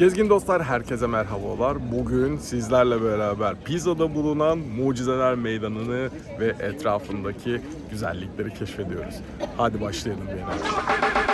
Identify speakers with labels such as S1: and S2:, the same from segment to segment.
S1: Gezgin dostlar herkese merhabalar. Bugün sizlerle beraber Pisa'da bulunan Mucizeler Meydanı'nı ve etrafındaki güzellikleri keşfediyoruz. Hadi başlayalım beyler.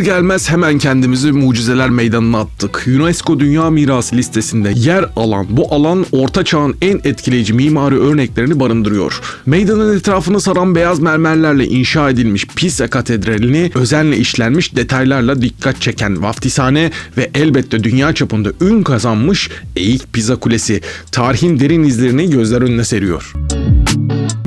S1: Gelir gelmez hemen kendimizi Mucizeler Meydanı'na attık. UNESCO Dünya Mirası listesinde yer alan bu alan Orta Çağ'ın en etkileyici mimari örneklerini barındırıyor. Meydanın etrafını saran beyaz mermerlerle inşa edilmiş Pisa Katedrali'ni özenle işlenmiş detaylarla dikkat çeken vaftishane ve elbette dünya çapında ün kazanmış Eğik Pisa Kulesi tarihin derin izlerini gözler önüne seriyor.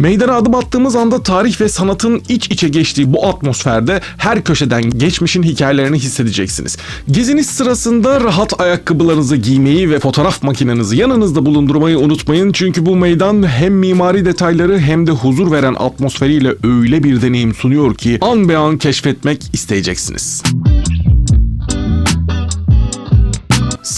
S1: Meydana adım attığımız anda tarih ve sanatın iç içe geçtiği bu atmosferde her köşeden geçmişin hikayelerini hissedeceksiniz. Geziniz sırasında rahat ayakkabılarınızı giymeyi ve fotoğraf makinenizi yanınızda bulundurmayı unutmayın. Çünkü bu meydan hem mimari detayları hem de huzur veren atmosferiyle öyle bir deneyim sunuyor ki an be an keşfetmek isteyeceksiniz.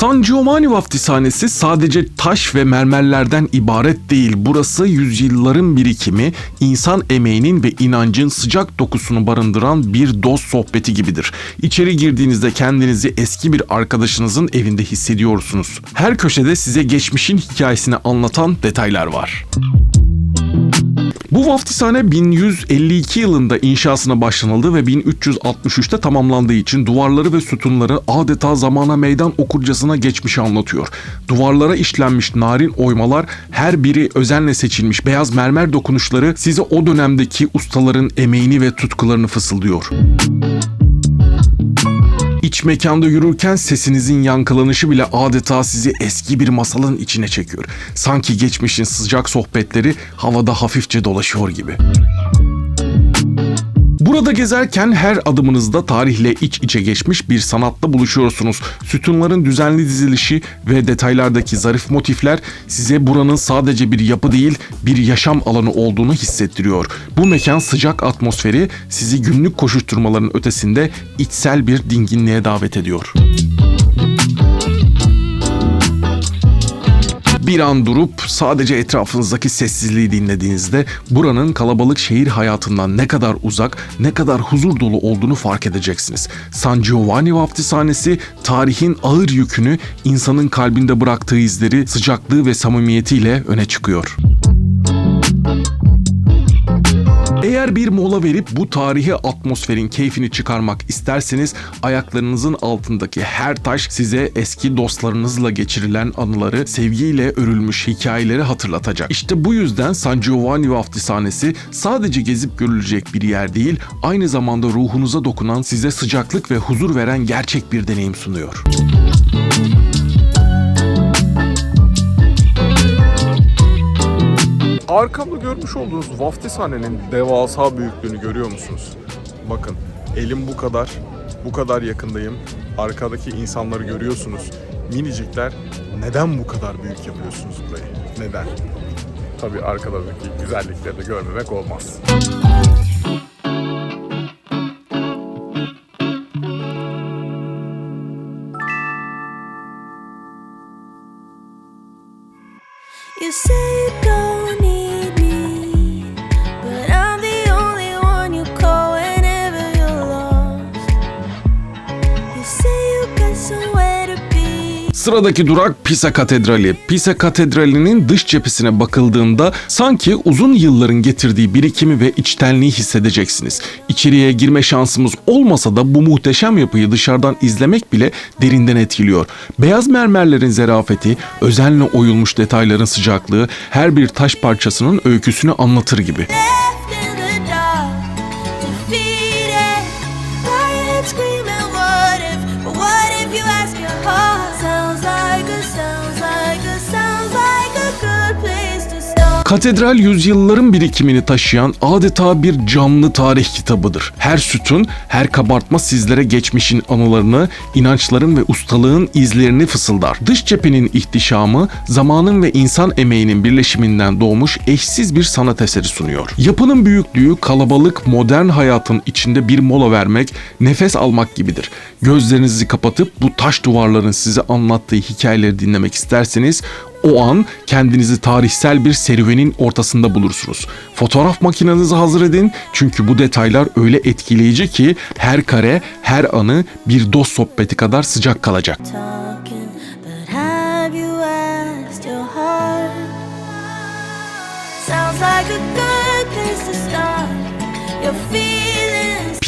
S1: San Giovanni Vaftisanesi sadece taş ve mermerlerden ibaret değil. Burası yüzyılların birikimi, insan emeğinin ve inancın sıcak dokusunu barındıran bir dost sohbeti gibidir. İçeri girdiğinizde kendinizi eski bir arkadaşınızın evinde hissediyorsunuz. Her köşede size geçmişin hikayesini anlatan detaylar var. Bu vaftishane 1152 yılında inşasına başlanıldı ve 1363'te tamamlandığı için duvarları ve sütunları adeta zamana meydan okurcasına geçmişi anlatıyor. Duvarlara işlenmiş narin oymalar her biri özenle seçilmiş beyaz mermer dokunuşları size o dönemdeki ustaların emeğini ve tutkularını fısıldıyor. İç mekanda yürürken sesinizin yankılanışı bile adeta sizi eski bir masalın içine çekiyor. Sanki geçmişin sıcak sohbetleri havada hafifçe dolaşıyor gibi. Burada gezerken her adımınızda tarihle iç içe geçmiş bir sanatla buluşuyorsunuz. Sütunların düzenli dizilişi ve detaylardaki zarif motifler size buranın sadece bir yapı değil, bir yaşam alanı olduğunu hissettiriyor. Bu mekan sıcak atmosferi sizi günlük koşuşturmaların ötesinde içsel bir dinginliğe davet ediyor. Bir an durup sadece etrafınızdaki sessizliği dinlediğinizde buranın kalabalık şehir hayatından ne kadar uzak, ne kadar huzur dolu olduğunu fark edeceksiniz. San Giovanni Vaftisanesi tarihin ağır yükünü insanın kalbinde bıraktığı izleri sıcaklığı ve samimiyetiyle öne çıkıyor. Eğer bir mola verip bu tarihi atmosferin keyfini çıkarmak isterseniz ayaklarınızın altındaki her taş size eski dostlarınızla geçirilen anıları, sevgiyle örülmüş hikayeleri hatırlatacak. İşte bu yüzden San Giovanni Vaftisanesi sadece gezip görülecek bir yer değil, aynı zamanda ruhunuza dokunan, size sıcaklık ve huzur veren gerçek bir deneyim sunuyor. Arkamda görmüş olduğunuz vaftizhanenin devasa büyüklüğünü görüyor musunuz? Bakın elim bu kadar, bu kadar yakındayım. Arkadaki insanları görüyorsunuz. Minicikler neden bu kadar büyük yapıyorsunuz burayı? Neden? Tabii arkadaki güzellikleri de görmemek olmaz. Sıradaki durak Pisa Katedrali. Pisa Katedrali'nin dış cephesine bakıldığında sanki uzun yılların getirdiği birikimi ve içtenliği hissedeceksiniz. İçeriye girme şansımız olmasa da bu muhteşem yapıyı dışarıdan izlemek bile derinden etkiliyor. Beyaz mermerlerin zerafeti, özenle oyulmuş detayların sıcaklığı her bir taş parçasının öyküsünü anlatır gibi.
S2: Left
S1: Katedral yüzyılların birikimini taşıyan adeta bir canlı tarih kitabıdır. Her sütun, her kabartma sizlere geçmişin anılarını, inançların ve ustalığın izlerini fısıldar. Dış cephenin ihtişamı, zamanın ve insan emeğinin birleşiminden doğmuş eşsiz bir sanat eseri sunuyor. Yapının büyüklüğü kalabalık modern hayatın içinde bir mola vermek, nefes almak gibidir. Gözlerinizi kapatıp bu taş duvarların size anlattığı hikayeleri dinlemek isterseniz o an kendinizi tarihsel bir serüvenin ortasında bulursunuz. Fotoğraf makinenizi hazır edin çünkü bu detaylar öyle etkileyici ki her kare, her anı bir dost sohbeti kadar sıcak kalacak.
S2: Sounds like a good place to start. Your feelings.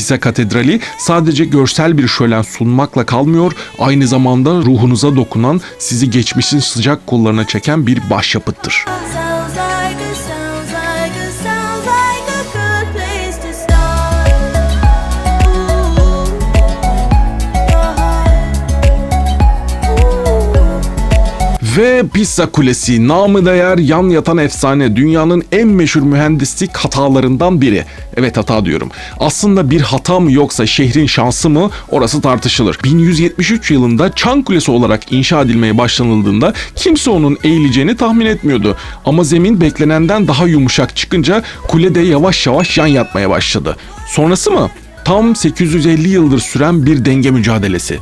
S1: Pisa Katedrali sadece görsel bir şölen sunmakla kalmıyor, aynı zamanda ruhunuza dokunan, sizi geçmişin sıcak kollarına çeken bir başyapıttır. Ve Pisa Kulesi namı değer yan yatan efsane dünyanın en meşhur mühendislik hatalarından biri. Evet hata diyorum. Aslında bir hata mı yoksa şehrin şansı mı orası tartışılır. 1173 yılında Çan Kulesi olarak inşa edilmeye başlanıldığında kimse onun eğileceğini tahmin etmiyordu. Ama zemin beklenenden daha yumuşak çıkınca kule de yavaş yavaş yan yatmaya başladı. Sonrası mı? Tam 850 yıldır süren bir denge mücadelesi.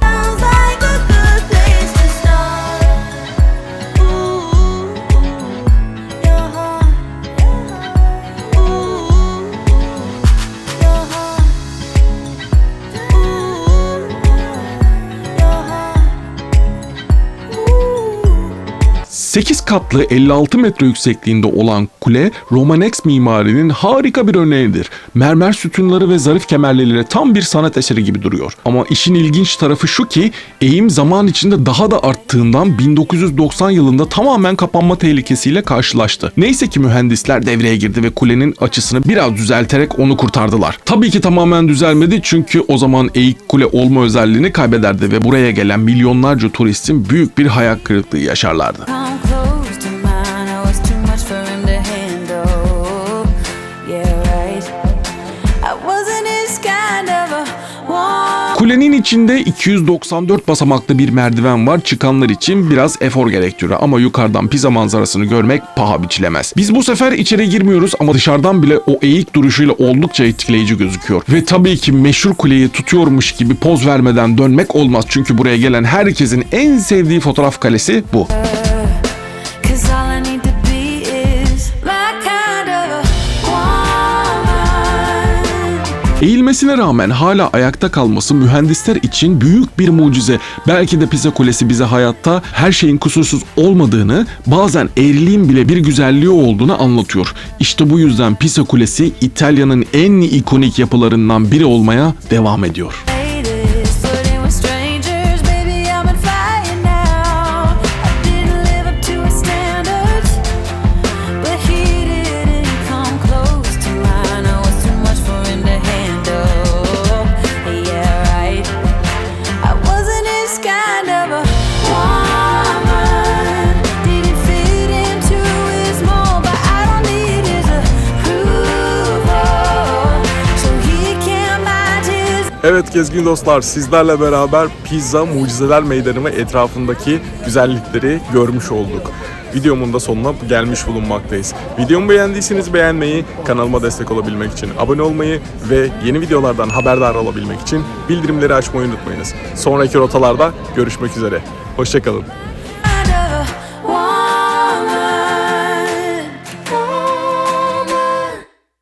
S1: 8 katlı 56 metre yüksekliğinde olan kule Romanex mimarinin harika bir örneğidir. Mermer sütunları ve zarif kemerleriyle tam bir sanat eseri gibi duruyor. Ama işin ilginç tarafı şu ki eğim zaman içinde daha da arttığından 1990 yılında tamamen kapanma tehlikesiyle karşılaştı. Neyse ki mühendisler devreye girdi ve kulenin açısını biraz düzelterek onu kurtardılar. Tabii ki tamamen düzelmedi çünkü o zaman eğik kule olma özelliğini kaybederdi ve buraya gelen milyonlarca turistin büyük bir hayal kırıklığı yaşarlardı. Kulenin içinde 294 basamaklı bir merdiven var. Çıkanlar için biraz efor gerektiriyor ama yukarıdan Pisa manzarasını görmek paha biçilemez. Biz bu sefer içeri girmiyoruz ama dışarıdan bile o eğik duruşuyla oldukça etkileyici gözüküyor. Ve tabii ki meşhur kuleyi tutuyormuş gibi poz vermeden dönmek olmaz. Çünkü buraya gelen herkesin en sevdiği fotoğraf kalesi bu.
S3: Cause
S1: Eğilmesine rağmen hala ayakta kalması mühendisler için büyük bir mucize. Belki de Pisa Kulesi bize hayatta her şeyin kusursuz olmadığını, bazen eğriliğin bile bir güzelliği olduğunu anlatıyor. İşte bu yüzden Pisa Kulesi İtalya'nın en ikonik yapılarından biri olmaya devam ediyor. Evet gezgin dostlar sizlerle beraber Pizza Mucizeler Meydanı ve etrafındaki güzellikleri görmüş olduk. Videomun da sonuna gelmiş bulunmaktayız. Videomu beğendiyseniz beğenmeyi, kanalıma destek olabilmek için abone olmayı ve yeni videolardan haberdar olabilmek için bildirimleri açmayı unutmayınız. Sonraki rotalarda görüşmek üzere. Hoşçakalın.